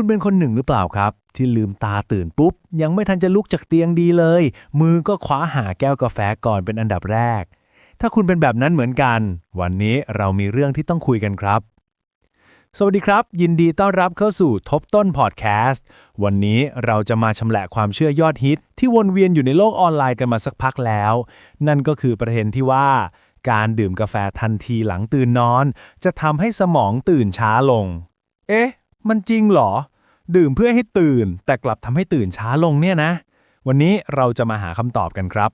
คุณเป็นคนหนึ่งหรือเปล่าครับ ที่ลืมตาตื่นปุ๊บ ยังไม่ทันจะลุกจากเตียงดีเลย มือก็คว้าหาแก้วกาแฟก่อนเป็นอันดับแรก ถ้าคุณเป็นแบบนั้นเหมือนกัน วันนี้เรามีเรื่องที่ต้องคุยกันครับ สวัสดีครับ ยินดีต้อนรับเข้าสู่ทบต้นพอดแคสต์วันนี้เราจะมาชำแหละความเชื่อยอดฮิต ที่วนเวียนอยู่ในโลกออนไลน์กันมาสักพักแล้ว นั่นก็คือประเด็นที่ว่า การดื่มกาแฟทันทีหลังตื่นนอน จะทำให้สมองตื่นช้าลง เอ๊ะ มันจริงเหรอ ดื่มเพื่อให้ตื่น แต่กลับทำให้ตื่นช้าลงเนี่ยนะ วันนี้เราจะมาหาคำตอบกันครับ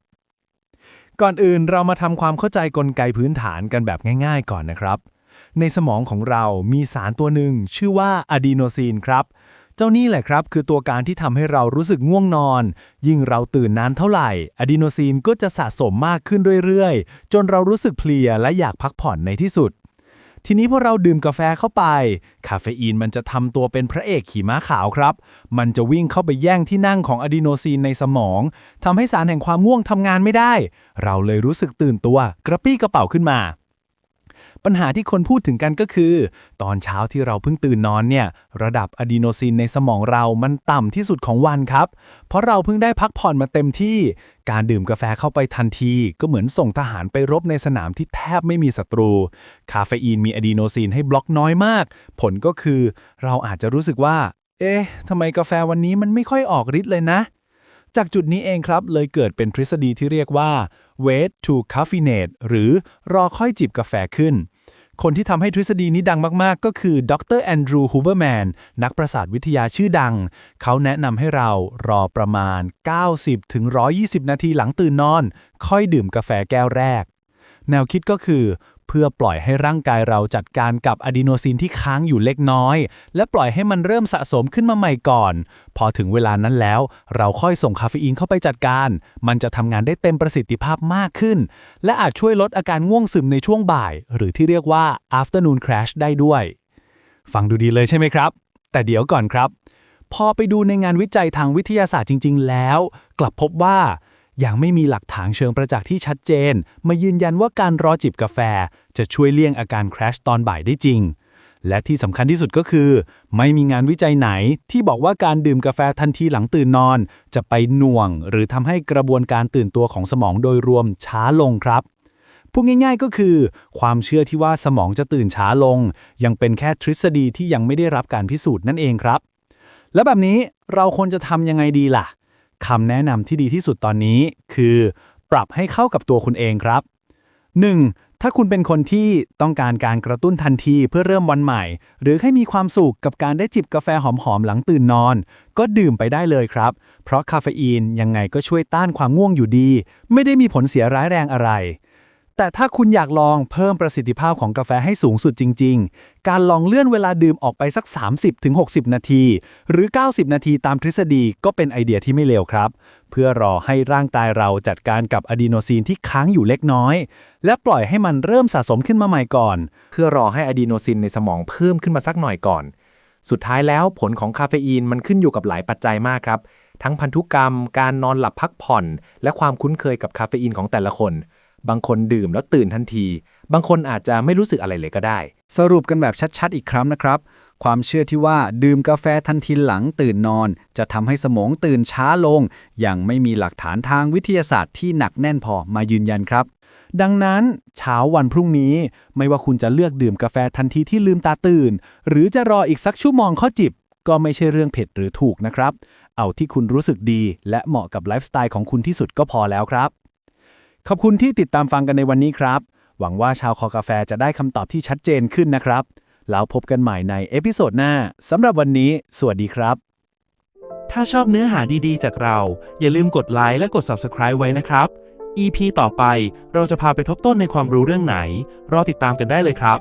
ก่อนอื่นเรามาทำความเข้าใจกลไกพื้นฐานกันแบบง่าย ๆ ก่อนนะครับ ในสมองของเรามีสารตัวหนึ่งชื่อว่าอะดีโนซีนครับ เจ้านี่แหละครับ คือตัวการที่ทำให้เรารู้สึกง่วงนอน ยิ่งเราตื่นนานเท่าไหร่อะดีโนซีนก็จะสะสมมากขึ้นเรื่อยๆ จนเรารู้สึกเพลียและอยากพักผ่อนในที่สุด ทีนี้พอเราดื่มกาแฟเข้าไป คาเฟอีนมันจะทำตัวเป็นพระเอกขี่ม้าขาวครับ มันจะวิ่งเข้าไปแย่งที่นั่งของอะดีโนซีนในสมองทำให้สารแห่งความง่วงทำงานไม่ได้ เราเลยรู้สึกตื่นตัว กระปี้กระเป๋าขึ้นมา ปัญหาที่คนพูดถึงกันก็คือ ตอนเช้าที่เราเพิ่งตื่นนอนเนี่ย ระดับอะดีโนซินในสมองเรามันต่ำที่สุดของวันครับ เพราะเราเพิ่งได้พักผ่อนมาเต็มที่ การดื่มกาแฟเข้าไปทันที ก็เหมือนส่งทหารไปรบในสนามที่แทบไม่มีศัตรู คาเฟอีนมีอะดีโนซินให้บล็อกน้อยมาก ผลก็คือ เราอาจจะรู้สึกว่า เอ๊ะทำไมกาแฟวันนี้มันไม่ค่อยออกฤทธิ์เลยนะจากจุดนี้เองครับ เลยเกิดเป็นทฤษฎีที่เรียกว่า wait to caffeinate หรือรอค่อยจิบกาแฟขึ้น คนที่ทำให้ทฤษฎีนี้ดังมากๆ ก็คือดรแอนดรูฮูเบอร์แมนนักประสาทวิทยาชื่อดัง เขาแนะนำให้เรารอประมาณ 90ถึง120 นาทีหลังตื่นนอน ค่อยดื่มกาแฟแก้วแรก แนวคิดก็คือ เพื่อปล่อยให้ร่างกายเราจัดการกับอะดีโนซินที่ค้างอยู่เล็กน้อย และปล่อยให้มันเริ่มสะสมขึ้นมาใหม่ก่อน พอถึงเวลานั้นแล้ว เราค่อยส่งคาเฟอีนเข้าไปจัดการ มันจะทำงานได้เต็มประสิทธิภาพมากขึ้น และอาจช่วยลดอาการง่วงซึมในช่วงบ่าย หรือที่เรียกว่า afternoon crash ได้ด้วย ฟังดูดีเลยใช่ไหมครับ แต่เดี๋ยวก่อนครับ พอไปดูในงานวิจัยทางวิทยาศาสตร์จริง ๆ แล้ว กลับพบว่า ยังไม่มีหลักฐานเชิงประจักษ์ที่ชัดเจน มายืนยันว่าการรอจิบกาแฟ จะช่วยเลี่ยงอาการคราชตอนบ่ายได้จริง และที่สำคัญที่สุดก็คือ ไม่มีงานวิจัยไหนที่บอกว่าการดื่มกาแฟทันทีหลังตื่นนอน จะไปหน่วง หรือทำให้กระบวนการตื่นตัวของสมองโดยรวมช้าลงครับพูดง่ายๆก็คือ ความเชื่อที่ว่าสมองจะตื่นช้าลง ยังเป็นแค่ทฤษฎีที่ยังไม่ได้รับการพิสูจน์นั่นเองครับ แล้วแบบนี้เราควรจะทำยังไงดีล่ะ คำแนะนำที่ดีที่สุดตอนนี้ คือ ปรับให้เข้ากับตัวคุณเองครับ 1. ถ้าคุณเป็นคนที่ต้องการการกระตุ้นทันทีเพื่อเริ่มวันใหม่ หรือให้มีความสุขกับการได้จิบกาแฟหอมๆหลังตื่นนอน ก็ดื่มไปได้เลยครับ เพราะคาเฟอีนยังไงก็ช่วยต้านความง่วงอยู่ดี ไม่ได้มีผลเสียร้ายแรงอะไร แต่ถ้าคุณอยากลองเพิ่มประสิทธิภาพของกาแฟให้สูงสุดจริง ๆ การลองเลื่อนเวลาดื่มออกไปสัก 30-60 นาที หรือ 90 นาทีตามทฤษฎีก็เป็นไอเดียที่ไม่เลวครับ เพื่อรอให้ร่างกายเราจัดการกับอะดีโนซีนที่ค้างอยู่เล็กน้อย และปล่อยให้มันเริ่มสะสมขึ้นมาใหม่ก่อน เพื่อรอให้อะดีโนซินในสมองเพิ่มขึ้นมาสักหน่อยก่อน สุดท้ายแล้วผลของคาเฟอีนมันขึ้นอยู่กับหลายปัจจัยมากครับ ทั้งพันธุกรรม การนอนหลับพักผ่อน และความคุ้นเคยกับคาเฟอีนของแต่ละคน บางคนดื่มแล้วตื่นทันที บางคนอาจจะไม่รู้สึกอะไรเลยก็ได้ สรุปกันแบบชัดๆ อีกครั้งนะครับ ความเชื่อที่ว่าดื่มกาแฟทันทีหลังตื่นนอน จะทำให้สมองตื่นช้าลง ยังไม่มีหลักฐานทางวิทยาศาสตร์ที่หนักแน่นพอมายืนยันครับ ดังนั้นเช้าวันพรุ่งนี้ ไม่ว่าคุณจะเลือกดื่มกาแฟทันทีที่ลืมตาตื่น หรือจะรออีกสักชั่วโมงข้าจิบ ก็ไม่ใช่เรื่องเผิดหรือถูกนะครับ เอาที่คุณรู้สึกดี และเหมาะกับไลฟ์สไตล์ของคุณที่สุดก็พอแล้วครับ ขอบคุณที่ติดตามฟังกันในวันนี้ครับ หวังว่าชาวคอกาแฟจะได้คำตอบที่ชัดเจนขึ้นนะครับ แล้วพบกันใหม่ในเอพิโซดหน้าสำหรับวันนี้ สวัสดีครับ ถ้าชอบเนื้อหาดีๆ จากเรา อย่าลืมกดไลค์และกด Subscribe ไว้นะครับ EP ต่อไปเราจะพาไปทบต้นในความรู้เรื่องไหน รอติดตามกันได้เลยครับ